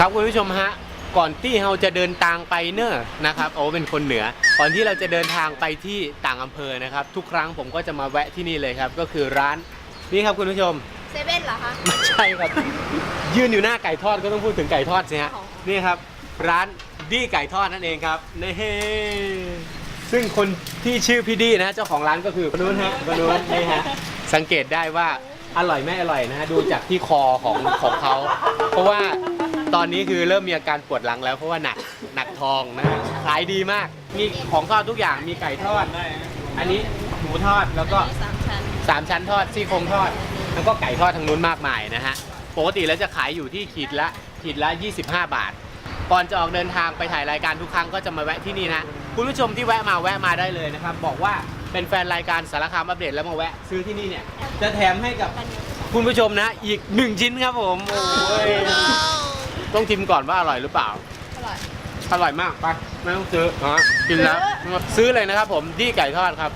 ครับคุณผู้ชมฮะก่อนที่เราจะเดินทางไปเนอะนะครับโอ้เป็นคนเหนือ ก่อนที่เราจะเดินทางไปที่ต่างอำเภอนะครับ ทุกครั้งผมก็จะมาแวะที่นี่เลยครับ ก็คือร้านนี่ครับคุณผู้ชมเซเว่นเหรอคะไม่ใช่ครับ ยืนอยู่หน้าไก่ทอดก็ต้องพูดถึงไก่ทอดสิฮะอ๋อนี่ครับ ร้านดีไก่ทอดนั่นเองครับนี่ซึ่งคนที่ชื่อพี่ดีนะฮะเจ้าของร้านก็คือคนนู้นฮะคนนู้นนี่ฮะสังเกตได้ว่าอร่อยไม่อร่อยนะฮะดูจากที่คอของของเขาเพราะว่า ตอนนี้คือเริ่มมีอาการปวดหลังแล้วเพราะว่าหนักหนักทองนะฮะขายดีมาก มีของทอดทุกอย่างมีไก่ทอด อันนี้หมูทอดแล้วก็มีสามชั้นสามชั้นทอดซี่โครงทอด แล้วก็ไก่ทอดทางนู้นมากมายนะฮะปกติแล้วจะขายอยู่ที่ขีดละขีดละ 25 บาท ก่อนจะออกเดินทางไปถ่ายรายการทุกครั้งก็จะมาแวะที่นี่นะคุณผู้ชมที่แวะมาแวะมาได้เลยนะครับ บอกว่าเป็นแฟนรายการสารคามอัปเดตแล้วมาแวะซื้อที่นี่เนี่ยจะแถมให้กับคุณผู้ชมนะอีกหนึ่งชิ้นครับผมโอ้ย ต้องชิมก่อนว่าอร่อยหรือเปล่า อร่อย อร่อยมากไปไม่ต้องซื้อฮะกินแล้วซื้อเลยนะครับผมดีไก่ทอดครับ